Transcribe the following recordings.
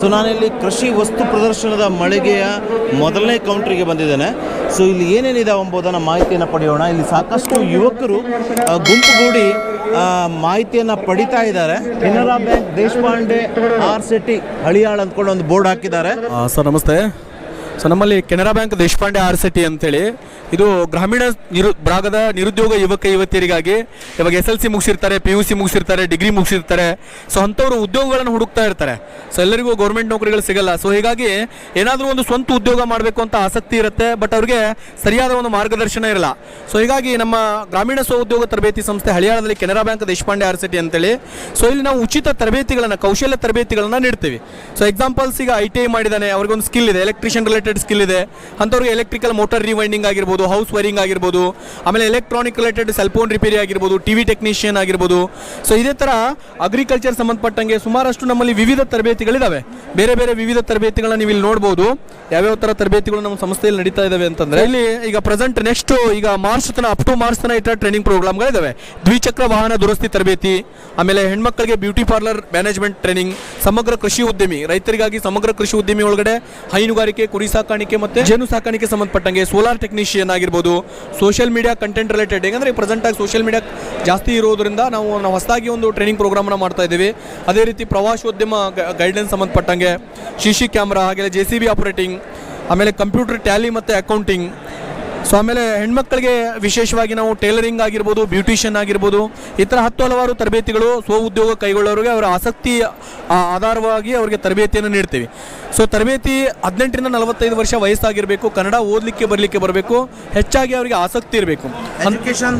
So ನಾನಿಲ್ಲಿ ಕೃಷಿ ವಸ್ತು ಪ್ರದರ್ಶನದ ಮಳಿಗೆಯ ಮೊದಲನೇ ಕೌಂಟ್ರಿಗೆ ಬಂದಿದ್ದೇನೆ. ಸೊ ಇಲ್ಲಿ ಏನೇನಿದಾವೆ ಎಂಬುದನ್ನು ಮಾಹಿತಿಯನ್ನು ಪಡೆಯೋಣ. ಇಲ್ಲಿ ಸಾಕಷ್ಟು ಯುವಕರು ಗುಂಪುಗೂಡಿ ಮಾಹಿತಿಯನ್ನು ಪಡಿತಾ ಇದ್ದಾರೆ. Canara bank Deshpande R city Haliyal ಅಂದ್ಕೊಂಡು ಒಂದು ಬೋರ್ಡ್ ಹಾಕಿದ್ದಾರೆ. ಸರ್, ನಮಸ್ತೆ. ಸೊ ನಮ್ಮಲ್ಲಿ Canara bank Deshpande R city ಅಂತೇಳಿ, ಇದು ಗ್ರಾಮೀಣ ನಿರು, ಭಾಗದ ನಿರುದ್ಯೋಗ ಯುವಕ ಯುವತಿಯರಿಗಾಗಿ ಇವಾಗ ಎಸ್ ಎಲ್ ಸಿ ಮುಗಿಸಿರ್ತಾರೆ, ಪಿ ಯು ಸಿ ಮುಗಿಸಿರ್ತಾರೆ, ಡಿಗ್ರಿ ಮುಗಿಸಿರ್ತಾರೆ. ಸೊ ಅಂಥವ್ರು ಉದ್ಯೋಗಗಳನ್ನು ಹುಡುಕ್ತಾ ಇರ್ತಾರೆ. ಸೊ ಎಲ್ಲರಿಗೂ ಗೌರ್ಮೆಂಟ್ ನೌಕರಿಗಳು ಸಿಗಲ್ಲ. ಸೊ ಹೀಗಾಗಿ ಏನಾದರೂ ಒಂದು ಸ್ವಂತ ಉದ್ಯೋಗ ಮಾಡಬೇಕು ಅಂತ ಆಸಕ್ತಿ ಇರುತ್ತೆ, ಬಟ್ ಅವ್ರಿಗೆ ಸರಿಯಾದ ಒಂದು ಮಾರ್ಗದರ್ಶನ ಇರಲ್ಲ. ಸೊ ಹೀಗಾಗಿ ನಮ್ಮ ಗ್ರಾಮೀಣ ಸ್ವ ಉದ್ಯೋಗ ತರಬೇತಿ ಸಂಸ್ಥೆ ಹಳಿಯಾಳದಲ್ಲಿ Canara bank Deshpande R city ಅಂತೇಳಿ ಸೊ ಇಲ್ಲಿ ನಾವು ಉಚಿತ ತರಬೇತಿಗಳನ್ನು, ಕೌಶಲ್ಯ ತರಬೇತಿಗಳನ್ನು ನೀಡ್ತೀವಿ. ಸೊ ಎಕ್ಸಾಂಪಲ್ಸ್ ಈಗ ಐ ಟಿ ಐ ಮಾಡಿದ್ದಾನೆ ಅವ್ರಿಗೆ ಒಂದು ಸ್ಕಿಲ್ ಇದೆ ಎಲೆಕ್ಟ್ರಿಷಿಯನ್ ರಿಲೇಟೆಡ್ ಸ್ಕಿಲ್ ಇದೆ. ಅಂಥವ್ರಿಗೆ ಎಲೆಕ್ಟ್ರಿಕಲ್ ಮೋಟರ್ ರಿವೈಂಡಿಂಗ್ ಆಗಿರ್ಬೋದು ಹೌಸ್ ವೈರಿಂಗ್ ಆಗಿರ್ಬೋದು, ಆಮೇಲೆ ಎಲೆಕ್ಟ್ರಾನಿಕ್ ರಿಲೇಟೆಡ್ ಸೆಲ್ಫೋನ್ ರಿಪೇರಿ ಆಗಿರ್ಬೋದು ಟಿ ವಿ ಟೆಕ್ನಿಷಿಯನ್ ಆಗಿರ್ಬೋದು. ಸೊ ಇದೇ ಥರ ಅಗ್ರಿಕಲ್ಚರ್ ಸಂಬಂಧಪಟ್ಟಂಗೆ ಸುಮಾರಷ್ಟು ನಮ್ಮಲ್ಲಿ ವಿವಿಧ ತರಬೇತಿಗಳಿದ್ದಾವೆ ಬೇರೆ ಬೇರೆ ವಿವಿಧ ತರಬೇತಿಗಳನ್ನ ನೀವು ಇಲ್ಲಿ ನೋಡ್ಬೋದು. ಯಾವ್ಯಾವ ಥರ ತರಬೇತಿಗಳು ನಮ್ಮ ಸಂಸ್ಥೆಯಲ್ಲಿ ನಡೀತಾ ಇದಾವೆ ಅಂತಂದ್ರೆ, ಇಲ್ಲಿ ಈಗ ಪ್ರೆಸೆಂಟ್ ನೆಕ್ಸ್ಟ್ ಈಗ ಮಾರ್ಚ್ ತನ ಅಪ್ ಟು ಮಾರ್ಚ್ ತನ ಇಟ್ಟ ಟ್ರೈನಿಂಗ್ ಪ್ರೋಗ್ರಾಮ್ಗಳಿದ್ದಾವೆ ದ್ವಿಚಕ್ರ ವಾಹನ ದುರಸ್ತಿ ತರಬೇತಿ, ಆಮೇಲೆ ಹೆಣ್ಮಕ್ಳಿಗೆ ಬ್ಯೂಟಿ ಪಾರ್ಲರ್ ಮ್ಯಾನೇಜ್ಮೆಂಟ್ ಟ್ರೈನಿಂಗ್ ಸಮಗ್ರ ಕೃಷಿ ಉದ್ಯಮಿ, ರೈತರಿಗಾಗಿ ಸಮಗ್ರ ಕೃಷಿ ಉದ್ಯಮಿ ಒಳಗಡೆ ಹೈನುಗಾರಿಕೆ, ಕುರಿ ಸಾಕಾಣಿಕೆ ಮತ್ತೆ ಜೇನು ಸಾಕಾಣಿಕೆ ಸಂಬಂಧಪಟ್ಟಂಗೆ ಸೋಲಾರ್ ಟೆಕ್ನಿಷಿಯನ್ ಆಗಿರ್ಬೋದು social media content related present ಆಗಿ ಸೋಷಿಯಲ್ ಮೀಡಿಯಾ ಜಾಸ್ತಿ ಇರೋದ್ರಿಂದ ನಾವು ನಾವು ಹೊಸದಾಗಿ ಒಂದು ಟ್ರೈನಿಂಗ್ ಪ್ರೋಗ್ರಾಮ್ನ ಮಾಡ್ತಾ ಇದ್ದೀವಿ. ಅದೇ ರೀತಿ ಪ್ರವಾಸೋದ್ಯಮ ಗೈಡ್ಲೈನ್ಸ್ ಸಂಬಂಧಪಟ್ಟಂಗೆ ಸಿ ಸಿ ಕ್ಯಾಮ್ರಾ ಹಾಗೆ ಜೆ ಸಿ ಬಿ ಆಪರೇಟಿಂಗ್ ಆಮೇಲೆ ಕಂಪ್ಯೂಟರ್ ಟ್ಯಾಲಿ ಮತ್ತು ಅಕೌಂಟಿಂಗ್ ಸೊ ಆಮೇಲೆ ಹೆಣ್ಮಕ್ಳಿಗೆ ವಿಶೇಷವಾಗಿ ನಾವು ಟೈಲರಿಂಗ್ ಆಗಿರ್ಬೋದು ಬ್ಯೂಟಿಷಿಯನ್ ಆಗಿರ್ಬೋದು, ಈ ಥರ ಹತ್ತು ಹಲವಾರು ತರಬೇತಿಗಳು ಸ್ವ ಉದ್ಯೋಗ ಕೈಗೊಳ್ಳೋರಿಗೆ ಅವರ ಆಸಕ್ತಿ ಆಧಾರವಾಗಿ ಅವರಿಗೆ ತರಬೇತಿಯನ್ನು ನೀಡ್ತೀವಿ. ಸೊ ತರಬೇತಿ ಹದಿನೆಂಟರಿಂದ ನಲವತ್ತೈದು ವರ್ಷ ವಯಸ್ಸಾಗಿರಬೇಕು ಕನ್ನಡ ಓದಲಿಕ್ಕೆ ಬರಲಿಕ್ಕೆ ಬರಬೇಕು ಹೆಚ್ಚಾಗಿ ಅವರಿಗೆ ಆಸಕ್ತಿ ಇರಬೇಕು. ಎಜುಕೇಶನ್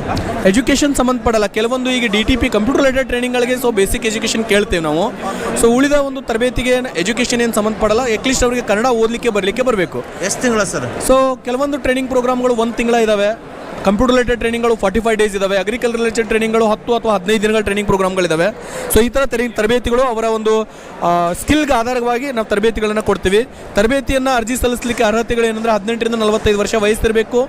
ಎಜುಕೇಷನ್ ಸಂಬಂಧಪಡಲ್ಲ. ಕೆಲವೊಂದು ಈಗ D T P computer related ಟ್ರೈನಿಂಗ್ಗಳಿಗೆ so basic education ಕೇಳ್ತೇವೆ ನಾವು. ಸೊ ಉಳಿದ ಒಂದು ತರಬೇತಿಗೆ ಎಜುಕೇಷನ್ ಏನು ಸಂಬಂಧಪಡಲ್ಲ ಅಟ್ಲೀಸ್ಟ್ ಅವರಿಗೆ ಕನ್ನಡ ಓದಲಿಕ್ಕೆ ಬರಲಿಕ್ಕೆ ಬರಬೇಕು. ಎಷ್ಟು ತಿಂಗಳ ಸರ್? ಸೊ ಕೆಲವೊಂದು ಟ್ರೈನಿಂಗ್ ಪ್ರೋಗ್ರಾಮ್ಗಳು ಒಂದು ತಿಂಗಳ ಇದಾವೆ. ಕಂಪ್ಯೂಟರ್ ರಿಲೇಟೆಡ್ ಟ್ರೈನಿಂಗ್ಗಳು ಫಾರ್ಟಿ ಫೈವ್ ಡೇಸ್ ಇದಾವೆ. ಅಗ್ರಿಕಲ್ಚರ್ ರಿಲೇಟೆಡ್ ಟ್ರೈನಿಂಗ್ಗಳು ಹತ್ತು ಅಥವಾ ಹದಿನೈದು ದಿನಗಳ ಟ್ರೈನಿಂಗ್ ಪ್ರೋಗ್ರಾಮ್ಗಳಿದ್ದಾವೆ ಸೊ ಈ ಥರ ತರಿ ತರಬೇತಿಗಳು ಅವರ ಒಂದು ಸ್ಕಿಲ್ಗೆ ಆಧಾರವಾಗಿ ನಾವು ತರಬೇತಿಗಳನ್ನು ಕೊಡ್ತೀವಿ. ತರಬೇತಿಯನ್ನು ಅರ್ಜಿ ಸಲ್ಲಿಸಲಿಕ್ಕೆ ಅರ್ಹತೆಗಳು ಏನಂದ್ರೆ ಹದಿನೆಂಟರಿಂದ ನಲವತ್ತೈದು ವರ್ಷ ವಯಸ್ಸಿರಬೇಕು,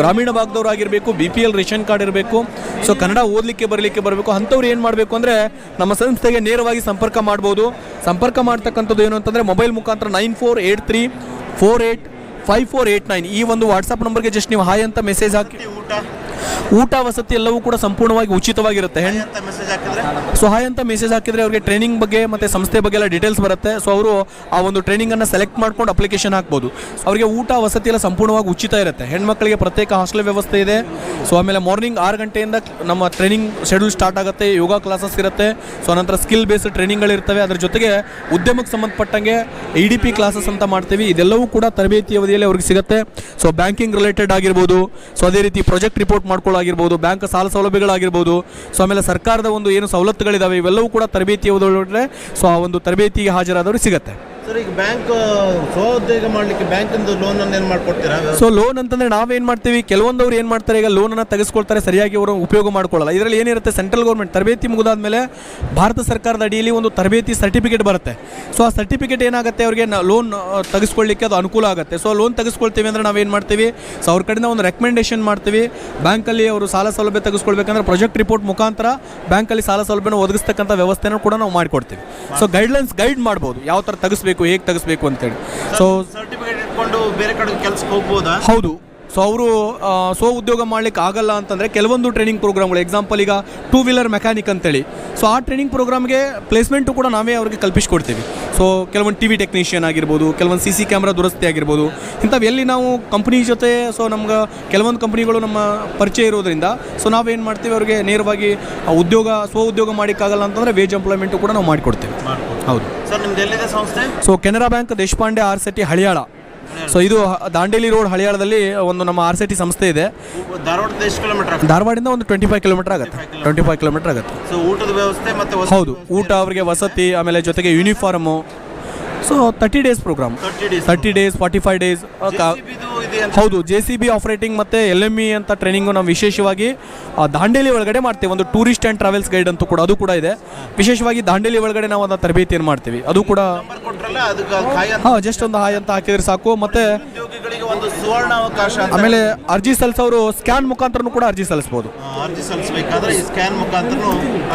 ಗ್ರಾಮೀಣ ಭಾಗದವ್ರು ಆಗಿರಬೇಕು B P L ration card ಇರಬೇಕು. ಸೊ ಕನ್ನಡ ಓದಲಿಕ್ಕೆ ಬರಲಿಕ್ಕೆ ಬರಬೇಕು. ಅಂಥವ್ರು ಏನು ಮಾಡಬೇಕು ಅಂದರೆ ನಮ್ಮ ಸಂಸ್ಥೆಗೆ ನೇರವಾಗಿ ಸಂಪರ್ಕ ಮಾಡ್ಬೋದು. ಸಂಪರ್ಕ ಮಾಡ್ತಕ್ಕಂಥದ್ದು ಏನು ಅಂತಂದರೆ ಮೊಬೈಲ್ ಮುಖಾಂತರ nine four eight three four eight five four eight nine ಈ ಒಂದು ವಾಟ್ಸಪ್ ನಂಬರ್ಗೆ ಜಸ್ಟ್ ನೀವು ಹಾಯ್ ಅಂತ ಮೆಸೇಜ್ ಹಾಕಿ ಊಟ ಊಟ ವಸತಿ ಎಲ್ಲವೂ ಕೂಡ ಸಂಪೂರ್ಣವಾಗಿ ಉಚಿತವಾಗಿರುತ್ತೆ. ಹೆಣ್ಣು ಅಂತ ಮೆಸೇಜ್ ಹಾಕಿದ್ರೆ? ಸೊ ಹಾಯ್ ಅಂತ ಮೆಸೇಜ್ ಹಾಕಿದ್ರೆ ಅವರಿಗೆ ಟ್ರೈನಿಂಗ್ ಬಗ್ಗೆ ಮತ್ತು ಸಂಸ್ಥೆ ಬಗ್ಗೆ ಎಲ್ಲ ಡೀಟೇಲ್ಸ್ ಬರುತ್ತೆ. ಸೊ ಅವರು ಆ ಒಂದು ಟ್ರೈನಿಂಗನ್ನು ಸೆಲೆಕ್ಟ್ ಮಾಡ್ಕೊಂಡು ಅಪ್ಲಿಕೇಶನ್ ಹಾಕ್ಬೋದು. ಅವರಿಗೆ ಊಟ ವಸತಿ ಎಲ್ಲ ಸಂಪೂರ್ಣವಾಗಿ ಉಚಿತ ಇರುತ್ತೆ. ಹೆಣ್ಮಕ್ಳಿಗೆ ಪ್ರತ್ಯೇಕ ಹಾಸ್ಟೆಲ್ ವ್ಯವಸ್ಥೆ ಇದೆ. ಸೊ ಆಮೇಲೆ ಮಾರ್ನಿಂಗ್ ಆರು ಗಂಟೆಯಿಂದ ನಮ್ಮ ಟ್ರೈನಿಂಗ್ ಶೆಡ್ಯೂಲ್ ಸ್ಟಾರ್ಟ್ ಆಗುತ್ತೆ. ಯೋಗ ಕ್ಲಾಸಸ್ ಇರುತ್ತೆ. ಸೊ ನಂತರ ಸ್ಕಿಲ್ ಬೇಸ್ಡ್ ಟ್ರೈನಿಂಗ್ಗಳಿರ್ತವೆ ಅದರ ಜೊತೆಗೆ ಉದ್ಯಮಕ್ಕೆ ಸಂಬಂಧಪಟ್ಟಂಗೆ ಇ ಡಿ ಪಿ ಕ್ಲಾಸಸ್ ಅಂತ ಮಾಡ್ತೀವಿ. ಇದೆಲ್ಲವೂ ಕೂಡ ತರಬೇತಿ ಅವಧಿಯಲ್ಲಿ ಅವ್ರಿಗೆ ಸಿಗುತ್ತೆ. ಸೊ ಬ್ಯಾಂಕಿಂಗ್ ರಿಲೇಟೆಡ್ ಆಗಿರ್ಬೋದು. ಸೊ ಅದೇ ರೀತಿ ಪ್ರಾಜೆಕ್ಟ್ ರಿಪೋರ್ಟ್ ಮಾಡ್ಕೊಳ್ಳಾಗಿರ್ಬೋದು ಬ್ಯಾಂಕ್ ಸಾಲ ಸೌಲಭ್ಯಗಳಾಗಿರ್ಬೋದು, ಸೊ ಆಮೇಲೆ ಸರ್ಕಾರದ ಒಂದು ಏನು ಸವಲತ್ತುಗಳಿದ್ದಾವೆ ಇವೆಲ್ಲವೂ ಕೂಡ ತರಬೇತಿ ಹೋದ್ರೆ ಸೊ ಆ ಒಂದು ತರಬೇತಿಗೆ ಹಾಜರಾದವರು ಸಿಗುತ್ತೆ. ಸರ್ ಈಗ ಬ್ಯಾಂಕ್ ಮಾಡಲಿಕ್ಕೆ ಬ್ಯಾಂಕಿಂದ ಏನು ಸೊ ಲೋನ್ ಅಂತಂದ್ರೆ ನಾವೇನ್ ಮಾಡ್ತೀವಿ? ಕೆಲವೊಂದವ್ರು ಏನು ಮಾಡ್ತಾರೆ? ಈಗ ಲೋನ್ ಅನ್ನ ತೆಗೆಸ್ಕೊಳ್ತಾರೆ, ಸರಿಯಾಗಿ ಅವರು ಉಪಯೋಗ ಮಾಡ್ಕೊಳ್ಳಲ್ಲ. ಇದರಲ್ಲಿ ಏನಿರುತ್ತೆ? ಸೆಂಟ್ರಲ್ ಗೌರ್ಮೆಂಟ್ ತರಬೇತಿ ಮುಗಿದಾದ್ಮೇಲೆ ಭಾರತ ಸರ್ಕಾರದ ಅಡಿಯಲ್ಲಿ ಒಂದು ತರಬೇತಿ ಸರ್ಟಿಫಿಕೇಟ್ ಬರುತ್ತೆ. ಸೊ ಆ ಸರ್ಟಿಫಿಕೇಟ್ ಏನಾಗುತ್ತೆ? ಅವರಿಗೆ ಲೋನ್ ತೆಗೆಸ್ಕೊಳ್ಳಿಕ್ಕೆ ಅದು ಅನುಕೂಲ ಆಗುತ್ತೆ. ಸೊ ಲೋನ್ ತೆಗೆಸ್ಕೊಳ್ತೀವಿ ಅಂದ್ರೆ ನಾವೇನು ಮಾಡ್ತೀವಿ? ಸೊ, ಅವ್ರ ಕಡೆಯಿಂದ ಒಂದು ರೆಕಮೆಂಡೇಶನ್ ಮಾಡ್ತೀವಿ. ಬ್ಯಾಂಕಲ್ಲಿ ಅವರು ಸಾಲ ಸೌಲಭ್ಯ ತೆಗೆಸ್ಕೊಳ್ಬೇಕಂದ್ರೆ ಪ್ರಾಜೆಕ್ಟ್ ರಿಪೋರ್ಟ್ ಮುಖಾಂತರ ಬ್ಯಾಂಕಲ್ಲಿ ಸಾಲ ಸೌಲಭ್ಯನ ಒದಗಿಸ್ತಕ್ಕಂಥ ವ್ಯವಸ್ಥೆನೂ ಕೂಡ ನಾವು ಮಾಡಿಕೊಡ್ತೀವಿ. ಸೊ ಗೈಡ್ಲೈನ್ಸ್ ಗೈಡ್ ಮಾಡ್ಬೋದು. ಯಾವ ಥರ ತೆಗಿಸ್ಬೇಕು? ಹೇಗೆ ತೆಗಿಸ್ಬೇಕು ಅಂತೇಳಿ. ಸೊ ಸರ್ಟಿಫಿಕೇಟ್ ಇಟ್ಕೊಂಡು ಬೇರೆ ಕಡೆ ಕೆಲಸಕ್ಕೆ ಹೋಗ್ಬೋದಾ? ಹೌದು. ಸೊ ಅವರು ಸ್ವ ಉದ್ಯೋಗ ಮಾಡ್ಲಿಕ್ಕೆ ಆಗಲ್ಲ ಅಂತಂದರೆ ಕೆಲವೊಂದು ಟ್ರೈನಿಂಗ್ ಪ್ರೋಗ್ರಾಮ್ಗಳು ಎಕ್ಸಾಂಪಲ್ ಈಗ ಟೂ ವೀಲರ್ ಮೆಕ್ಯಾನಿಕ್ ಅಂತೇಳಿ. ಸೊ ಆ ಟ್ರೈನಿಂಗ್ ಪ್ರೋಗ್ರಾಮ್ಗೆ ಪ್ಲೇಸ್ಮೆಂಟು ಕೂಡ ನಾವೇ ಅವ್ರಿಗೆ ಕಲ್ಪಿಸ್ಕೊಡ್ತೀವಿ. ಸೊ ಕೆಲವೊಂದು ಟಿ ವಿ ಟೆಕ್ನಿಷಿಯನ್ ಆಗಿರ್ಬೋದು ಕೆಲವೊಂದು ಸಿ ಸಿ ಕ್ಯಾಮ್ರಾ ದುರಸ್ತಿ ಆಗಿರ್ಬೋದು ಇಂಥವು ಎಲ್ಲಿ ನಾವು ಕಂಪ್ನಿ ಜೊತೆ ಸೊ ನಮ್ಗೆ ಕೆಲವೊಂದು ಕಂಪ್ನಿಗಳು ನಮ್ಮ ಪರಿಚಯ ಇರೋದ್ರಿಂದ ಸೊ ನಾವೇನು ಮಾಡ್ತೀವಿ ಅವ್ರಿಗೆ ನೇರವಾಗಿ ಉದ್ಯೋಗ ಸ್ವ ಉದ್ಯೋಗ ಮಾಡೋಕ್ಕಾಗಲ್ಲ ಅಂತಂದರೆ ವೇಜ್ ಎಂಪ್ಲಾಯ್ಮೆಂಟು ಕೂಡ ನಾವು ಮಾಡಿಕೊಡ್ತೀವಿ. ಹೌದು. ಸರ್ ನಿಮ್ದು ಎಲ್ಲಿದೆ ಸಂಸ್ಥೆ? So Canara bank Deshpande RSETI Haliyal. So ಇದು ದಾಂಡೇಲಿ ರೋಡ್ ಹಳಿಯಾಳದಲ್ಲಿ ಒಂದು ನಮ್ಮ ಆರ್ ಸಿ ಟಿ ಸಂಸ್ಥೆ ಇದೆ. ಧಾರವಾಡದಿಂದ ಎಷ್ಟು ಕಿಲೋಮೀಟರ್ ಧಾರವಾಡಿಂದ ಒಂದು ಟ್ವೆಂಟಿ ಫೈವ್ ಕಿಲೋಮೀಟರ್ ಆಗುತ್ತೆ ಟ್ವೆಂಟಿ ಫೈವ್ ಕಿಲೋಮೀಟರ್ ಆಗುತ್ತೆ. ಸೊ ಊಟದ ವ್ಯವಸ್ಥೆ ಮತ್ತೆ ಹೌದು ಊಟ ಅವರಿಗೆ ವಸತಿ ಆಮೇಲೆ ಜೊತೆಗೆ uniform so thirty days programme 30 days. Thirty days forty five days ಇದೆ ಹೌದು ಜೆ ಸಿ ಬಿ ಆಪರೇಟಿಂಗ್ ಮತ್ತು ಎಲ್ ಎಂ ಇ ಅಂತ ಟ್ರೈನಿಂಗು ನಾವು ವಿಶೇಷವಾಗಿ ಆ, ದಾಂಡೇಲಿ ಒಳಗಡೆ ಮಾಡ್ತೀವಿ. ಒಂದು ಟೂರಿಸ್ಟ್ ಆ್ಯಂಡ್ ಟ್ರಾವೆಲ್ಸ್ ಗೈಡ್ ಅಂತೂ ಕೂಡ ಅದು ಕೂಡ ಇದೆ. ವಿಶೇಷವಾಗಿ ದಾಂಡೇಲಿ ಒಳಗಡೆ ನಾವು ಅದನ್ನ ತರಬೇತಿಯನ್ನು ಮಾಡ್ತೀವಿ. ಅದು ಕೂಡ ನಂಬರ್ ಕೊಟ್ರಲ್ಲ ಅದಕ್ಕೆ ಕಾಯ ಹಾಂ ಜಸ್ಟ್ ಒಂದು ಹಾಯ್ ಅಂತ ಹಾಕಿದ್ರೆ ಸಾಕು. ಮತ್ತು ಉದ್ಯೋಗಿಗಳಿಗೆ ಒಂದು ಸುವರ್ಣ ಅವಕಾಶ ಅಂತ. ಆಮೇಲೆ ಅರ್ಜಿ ಸಲ್ಲಿಸೋರು ಸ್ಕ್ಯಾನ್ ಮುಖಾಂತರನೂ ಕೂಡ ಅರ್ಜಿ ಸಲ್ಲಿಸ್ಬೋದು. ಅರ್ಜಿ ಸಲ್ಲಿಸಬೇಕಾದ್ರೆ ಈ ಸ್ಕ್ಯಾನ್ ಮುಖಾಂತರ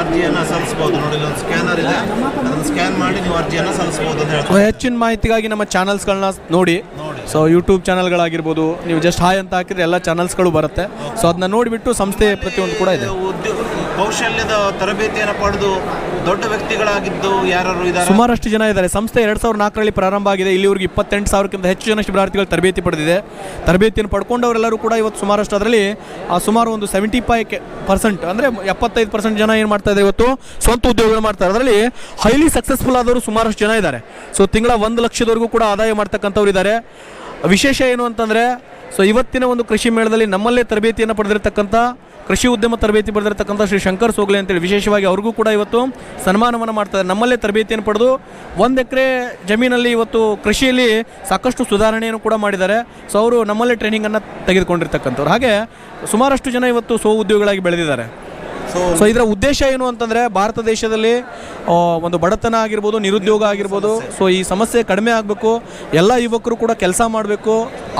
ಅರ್ಜಿಯನ್ನು ಸಲ್ಲಿಸಬಹುದು. ನೋಡಿ ಒಂದು ಸ್ಕ್ಯಾನರ್ ಇದೆ. ಅದನ್ನು ಸ್ಕ್ಯಾನ್ ಮಾಡಿ ನೀವು ಅರ್ಜಿಯನ್ನು ಸಲ್ಲಿಸಬಹುದು ಅಂತ ಹೇಳ್ತಾರೆ ಹೆಚ್ಚಿನ ಮಾಹಿತಿಗಾಗಿ ನಮ್ಮ ಚಾನಲ್ಸ್ಗಳನ್ನ ನೋಡಿ. ನೋಡಿ. ಸೊ ಯೂಟ್ಯೂಬ್ ಚಾನಲ್ಗಳಾಗಿರ್ಬೋದು ನೀವು ಜಸ್ಟ್ ಹಾಯ್ ಅಂತ ಹಾಕಿದ್ರೆ ಎಲ್ಲ ಚಾನಲ್ಸ್ಗಳು ಬರುತ್ತೆ. ಸೊ ಅದನ್ನ ನೋಡಿಬಿಟ್ಟು ಸಂಸ್ಥೆ ಪ್ರತಿಯೊಂದು ಕೂಡ ಇದೆ. ಉದ್ಯೋಗ ಕೌಶಲ್ಯದ ತರಬೇತಿಯನ್ನು ಪಡೆದು ದೊಡ್ಡ ವ್ಯಕ್ತಿಗಳಾಗಿದ್ದು ಯಾರು ಇದ್ದಾರೆ? ಸುಮಾರಷ್ಟು ಜನ ಇದ್ದಾರೆ. ಸಂಸ್ಥೆ ಎರಡು ಸಾವಿರದ ನಾಲ್ಕರಲ್ಲಿ ಪ್ರಾರಂಭ ಆಗಿದೆ. ಇಲ್ಲಿವರೆಗೆ ಇಪ್ಪತ್ತೆಂಟು ಸಾವಿರಕ್ಕಿಂತ ಹೆಚ್ಚು ಜನ ಶಿಬಿರಾರ್ಥಿಗಳು ತರಬೇತಿ ಪಡೆದಿದೆ. ತರಬೇತಿಯನ್ನು ಪಡ್ಕೊಂಡವರೆಲ್ಲರೂ ಕೂಡ ಇವತ್ತು ಸುಮಾರಷ್ಟು ಅದರಲ್ಲಿ ಆ, ಸುಮಾರು ಒಂದು ಸೆವೆಂಟಿ ಫೈವ್ ಪರ್ಸೆಂಟ್ ಅಂದರೆ ಎಪ್ಪತ್ತೈದು ಪರ್ಸೆಂಟ್ ಜನ ಏನು ಮಾಡ್ತಾ ಇದೆ ಇವತ್ತು? ಸ್ವಂತ ಉದ್ಯೋಗಗಳು ಮಾಡ್ತಾರೆ ಅದರಲ್ಲಿ ಹೈಲಿ ಸಕ್ಸಸ್ಫುಲ್ ಆದವರು ಸುಮಾರಷ್ಟು ಜನ ಇದ್ದಾರೆ ಸೊ ತಿಂಗಳ ಒಂದು ಲಕ್ಷದವರೆಗೂ ಕೂಡ ಆದಾಯ ಮಾಡ್ತಕ್ಕಂಥವ್ರು ಇದ್ದಾರೆ ವಿಶೇಷ ಏನು ಅಂತಂದರೆ ಸೊ ಇವತ್ತಿನ ಒಂದು ಕೃಷಿ ಮೇಳದಲ್ಲಿ ನಮ್ಮಲ್ಲೇ ತರಬೇತಿಯನ್ನು ಪಡೆದಿರತಕ್ಕಂಥ ಕೃಷಿ ಉದ್ಯಮ ತರಬೇತಿ ಪಡೆದಿರತಕ್ಕಂಥ ಶ್ರೀ ಶಂಕರ್ ಸೋಗ್ಲೆ ಅಂತೇಳಿ ವಿಶೇಷವಾಗಿ ಅವ್ರಿಗೂ ಕೂಡ ಇವತ್ತು ಸನ್ಮಾನವನ್ನು ಮಾಡ್ತಾರೆ ನಮ್ಮಲ್ಲೇ ತರಬೇತಿಯನ್ನು ಪಡೆದು ಒಂದು ಎಕರೆ ಜಮೀನಲ್ಲಿ ಇವತ್ತು ಕೃಷಿಯಲ್ಲಿ ಸಾಕಷ್ಟು ಸುಧಾರಣೆಯನ್ನು ಕೂಡ ಮಾಡಿದ್ದಾರೆ. ಸೊ ಅವರು ನಮ್ಮಲ್ಲೇ ಟ್ರೈನಿಂಗನ್ನು ತೆಗೆದುಕೊಂಡಿರ್ತಕ್ಕಂಥವ್ರು. ಹಾಗೆ ಸುಮಾರಷ್ಟು ಜನ ಇವತ್ತು ಸ್ವ ಉದ್ಯೋಗಿಗಳಾಗಿ ಬೆಳೆದಿದ್ದಾರೆ. ಸೊ ಇದರ ಉದ್ದೇಶ ಏನು ಅಂತಂದರೆ ಭಾರತ ದೇಶದಲ್ಲಿ ಒಂದು ಬಡತನ ಆಗಿರ್ಬೋದು ನಿರುದ್ಯೋಗ ಆಗಿರ್ಬೋದು ಸೊ ಈ ಸಮಸ್ಯೆ ಕಡಿಮೆ ಆಗಬೇಕು ಎಲ್ಲ ಯುವಕರು ಕೂಡ ಕೆಲಸ ಮಾಡಬೇಕು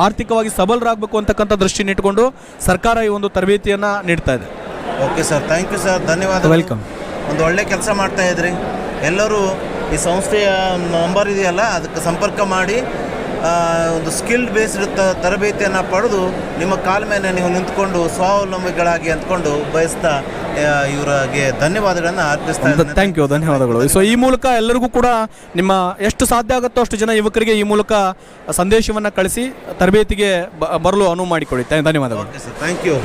ಆರ್ಥಿಕವಾಗಿ ಸಬಲರಾಗಬೇಕು ಅಂತಕ್ಕಂಥ ದೃಷ್ಟಿ ಇಟ್ಕೊಂಡು ಸರ್ಕಾರ ಈ ಒಂದು ತರಬೇತಿಯನ್ನು ನೀಡ್ತಾ ಇದೆ. Okay sir thank you sir ಧನ್ಯವಾದ ವೆಲ್ಕಮ್ ಒಂದು ಒಳ್ಳೆ ಕೆಲಸ ಮಾಡ್ತಾ ಇದ್ರಿ. ಎಲ್ಲರೂ ಈ ಸಂಸ್ಥೆಯ ನಂಬರ್ ಇದೆಯಲ್ಲ ಅದಕ್ಕೆ ಸಂಪರ್ಕ ಮಾಡಿ ಒಂದು ಸ್ಕಿಲ್ಡ್ ಬೇಸ್ಡ್ ತರಬೇತಿಯನ್ನು ಪಡೆದು ನಿಮ್ಮ ಕಾಲ ಮೇಲೆ ನೀವು ನಿಂತ್ಕೊಂಡು ಸ್ವಾವಲಂಬಿಗಳಾಗಿ ಅಂದ್ಕೊಂಡು ಬಯಸ್ತಾ ಇವರಿಗೆ ಧನ್ಯವಾದಗಳನ್ನು ಅರ್ಪಿಸ್ತಾ ಇದ್ದೇನೆ. ಥ್ಯಾಂಕ್ ಯು ಧನ್ಯವಾದಗಳು. ಸೊ ಈ ಮೂಲಕ ಎಲ್ಲರಿಗೂ ಕೂಡ ನಿಮ್ಮ ಎಷ್ಟು ಸಾಧ್ಯ ಆಗುತ್ತೋ ಅಷ್ಟು ಜನ ಯುವಕರಿಗೆ ಈ ಮೂಲಕ ಸಂದೇಶವನ್ನು ಕಳಿಸಿ ತರಬೇತಿಗೆ ಬರಲು ಅನುವು ಮಾಡಿಕೊಡಿ. ಧನ್ಯವಾದಗಳು. Thank you